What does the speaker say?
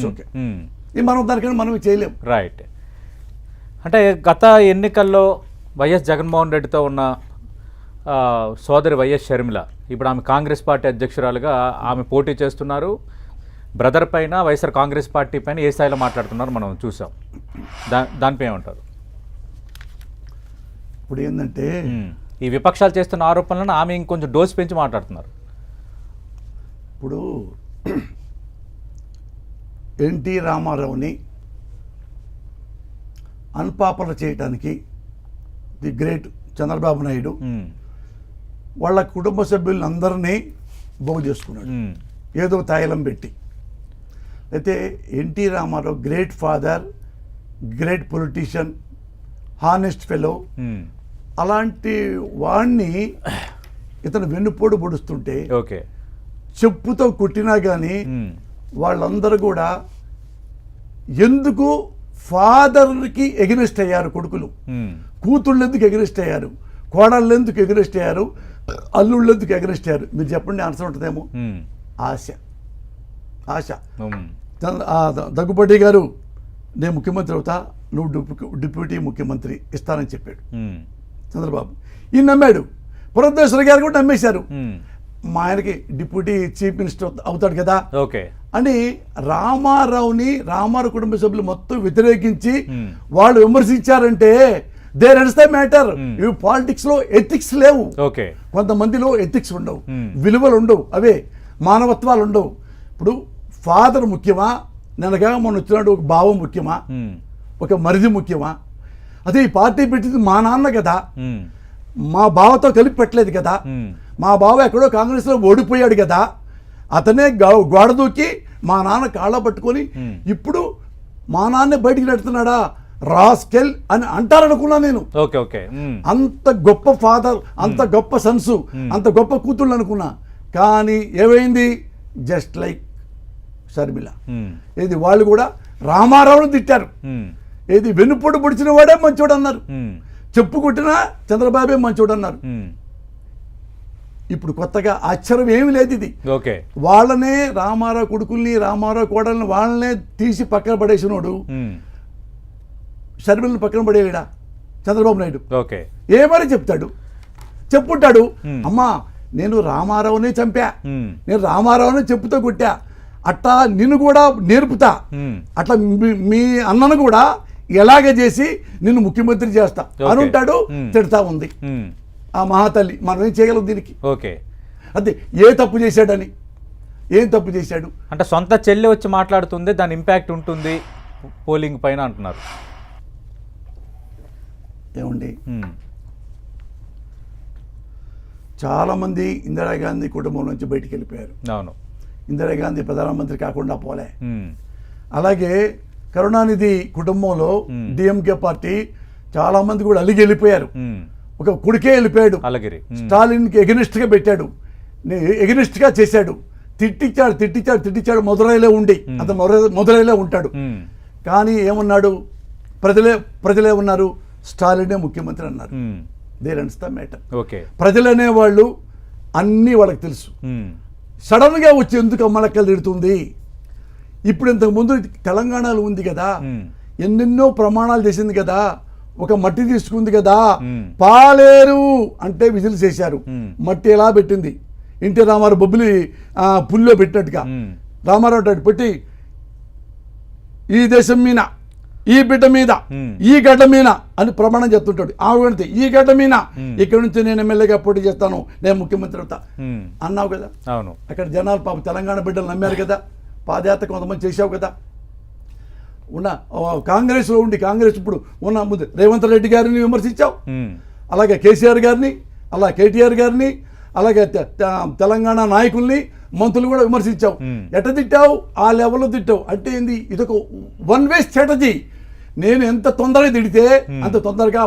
It's okay. ఇది మనం దానికన్నా మనం చేయలేం. రైట్ అంటే గత ఎన్నికల్లో వైఎస్ జగన్మోహన్ రెడ్డితో ఉన్న సోదరి వైఎస్ షర్మిల ఇప్పుడు ఆమె కాంగ్రెస్ పార్టీ అధ్యక్షురాలుగా ఆమె పోటీ చేస్తున్నారు. బ్రదర్ పైన వైఎస్ఆర్ కాంగ్రెస్ పార్టీ పైన ఏ స్థాయిలో మాట్లాడుతున్నారు మనం చూసాం. దా దానిపై ఏమంటారు? ఇప్పుడు ఏంటంటే మ్మ్. ఈ విపక్షాలు చేస్తున్న ఆరోపణలను ఆమె ఇంకొంచెం డోస్ పెంచి మాట్లాడుతున్నారు. ఇప్పుడు ఎన్టీ రామారావుని అన్పాపులర్ చేయటానికి ది గ్రేట్ చంద్రబాబు నాయుడు. వాళ్ళ కుటుంబ సభ్యులందరినీ బాగు చేసుకున్నాడు. ఏదో తాయిలం పెట్టి అయితే NT Rama Rao great father great politician honest fellow. అలాంటి వాణ్ణి ఇతను వెన్నుపోటు పొడుస్తుంటే ఓకే చెప్పుతో కొట్టినా కానీ. వాళ్ళందరూ కూడా ఎందుకు ఫాదర్కి ఎగనిస్ట్ అయ్యారు కొడుకులు. కూతుళ్ళు ఎందుకు ఎగనిస్ట్ అయ్యారు? కోడళ్ళు ఎందుకు ఎగనిస్ట్ అయ్యారు? అల్లుళ్ళు ఎందుకు ఎగనిస్ట్ అయ్యారు? మీరు చెప్పండి ఆన్సర్ ఉంటుందేమో. ఆశ. ఆశ. మ్మ్. చంద్ర- ఆ ద- దగ్గుబాటి గారు నేను ముఖ్యమంత్రి అవుతా నువ్వు డిప్యూ- డిప్యూటీ ముఖ్యమంత్రి ఇస్తానని చెప్పాడు. చంద్రబాబు. ఈయన నమ్మాడు. పురంధేశ్వరి గారు కూడా నమ్మేశారు. మ్మ్. మా ఆయనకి డిప్యూటీ చీఫ్ మినిస్టర్ అవుత- అవుతాడు కదా. ఓకే. అని రామారావుని రామారావు కుటుంబ సభ్యులు మొత్తం వ్యతిరేకించి Hmm. వాళ్ళు విమర్శించారంటే దేర్ ద మ్యాటర్ Hmm. ఇవి పాలిటిక్స్లో ఎథిక్స్ లేవు. ఓకే. కొంతమందిలో ఎథిక్స్ ఉండవు. Hmm. విలువలు ఉండవు. అవే మానవత్వాలు ఉండవు. ఇప్పుడు ఫాదర్ ముఖ్యమా? నెనగా మొన్న వచ్చినట్టు ఒక భావం ముఖ్యమా? మ్మ్. ఒక మరిది ముఖ్యమా? అదే ఈ పార్టీ పెట్టింది మా నాన్న కదా. మా బావతో కలిపి పెట్టలేదు కదా. మా బావ ఎక్కడో కాంగ్రెస్లో ఓడిపోయాడు కదా అతనే గోడ దూకి మా నాన్న కాళ్ళ పట్టుకొని. ఇప్పుడు మా నాన్నే బయటికి నెడుతున్నాడా రాస్కెల్ అని అంటారనుకున్నా నేను ఓకే ఓకే మ్మ్. అంత గొప్ప ఫాదర్ అంత గొప్ప సన్సు అంత గొప్ప కూతుళ్ళు అనుకున్నా కానీ ఏమైంది జస్ట్ లైక్ షర్మిల. ఏది వాళ్ళు కూడా రామారావును తిట్టారు. ఏది వెన్నుపోటు పొడిచిన వాడే మంచోడు అన్నారు మ్మ్. చెప్పు కొట్టినా చంద్రబాబే మంచోడు అన్నారు. ఇప్పుడు కొత్తగా ఆశ్చర్యం ఏమీ లేదు ఇది ఓకే వాళ్ళనే రామారావు కొడుకుల్ని రామారావు కోడల్ని వాళ్ళనే తీసి పక్కన పడేసినోడు. షర్మిలను పక్కన పడేయడా చంద్రబాబు నాయుడు ఓకే ఏమని చెప్తాడు చెప్పుంటాడు. అమ్మా నేను రామారావునే చంపా. నేను రామారావునే చెప్పుతో కొట్టా అట్టా నిన్ను కూడా నేర్పుతా. అట్లా మీ- అన్నను కూడా ఎలాగ చేసి నిన్ను ముఖ్యమంత్రి చేస్తా. అని ఉంటాడు. తిడతా ఉంది. ఆ మహాతల్లి. మనం ఏం చేయగలం దీనికి? ఓకే. అదే ఏ తప్పు చేశాడని? ఏం తప్పు చేశాడు? అంటే సొంత చెల్లి వచ్చి మాట్లాడుతుంది దాని ఇంపాక్ట్ ఉంటుంది పోలింగ్ పైన అంటున్నారు. ఏమండి. చాలామంది ఇందిరాగాంధీ కుటుంబం నుంచి బయటికి వెళ్ళిపోయారు అవును. ఇందిరాగాంధీ ప్రధానమంత్రి కాకుండా పోలే. అలాగే కరుణానిధి కుటుంబంలో. డిఎంకే పార్టీ చాలామంది కూడా అలిగి వెళ్ళిపోయారు. ఒక కొడుకే వెళ్ళిపోయాడు. అలగిరి. మ్మ్. స్టాలిన్కి ఎగనిస్ట్గా పెట్టాడు. ఎగనిస్ట్గా చేశాడు. తిట్టించాడు తిట్టించాడు తిట్టించాడు మొదలైలే ఉండి. అంత మొదలైలే ఉంటాడు. కానీ ఏమన్నాడు? ప్రజలే ప్రజలే ఉన్నారు. స్టాలినే ముఖ్యమంత్రి అన్నారు. There ends the matter okay. ప్రజలు అనేవాళ్ళు అన్నీ వాళ్ళకి తెలుసు. సడన్గా వచ్చి ఎందుకు అమ్మలక్కలు తిడుతుంది? ఇప్పుడు ఇంతకు ముందు తెలంగాణలో ఉంది కదా. ఎన్నెన్నో ప్రమాణాలు చేసింది కదా. ఒక మట్టి తీసుకుంది కదా. పాలేరు అంటే విజిల్ చేశారు. మట్టి ఎలా పెట్టింది ఇంటి రామారావు బొబ్బులి పుల్లో పెట్టినట్టుగా. రామారావు అటు పెట్టి ఈ దేశం మీద ఈ బిడ్డ మీద. ఈ గడ్డ మీద అని ప్రమాణం చెప్తుంటాడు ఆమె వెళ్తే ఈ గడ్డ మీద. ఇక్కడ నుంచి నేను ఎమ్మెల్యేగా పోటీ చేస్తాను నేను ముఖ్యమంత్రి అవుతా. అన్నావు కదా అవును అక్కడ జనాలు పాపం తెలంగాణ బిడ్డలు నమ్మారు కదా పాదయాత్ర కొంతమంది చేశావు కదా ఉన్న కాంగ్రెస్లో ఉండి కాంగ్రెస్ ఇప్పుడు ఉన్న ముందు రేవంత్ రెడ్డి గారిని విమర్శించావు. అలాగే కేసీఆర్ గారిని అలా కేటీఆర్ గారిని అలాగే తెలంగాణ నాయకుల్ని మంత్రులు కూడా విమర్శించావు. ఎట్ట తిట్టావు? ఆ లెవెల్లో తిట్టావు. అంటే ఏంది? ఇదొక వన్ వే స్ట్రాటజీ నేను ఎంత తొందరగా తిడితే అంత తొందరగా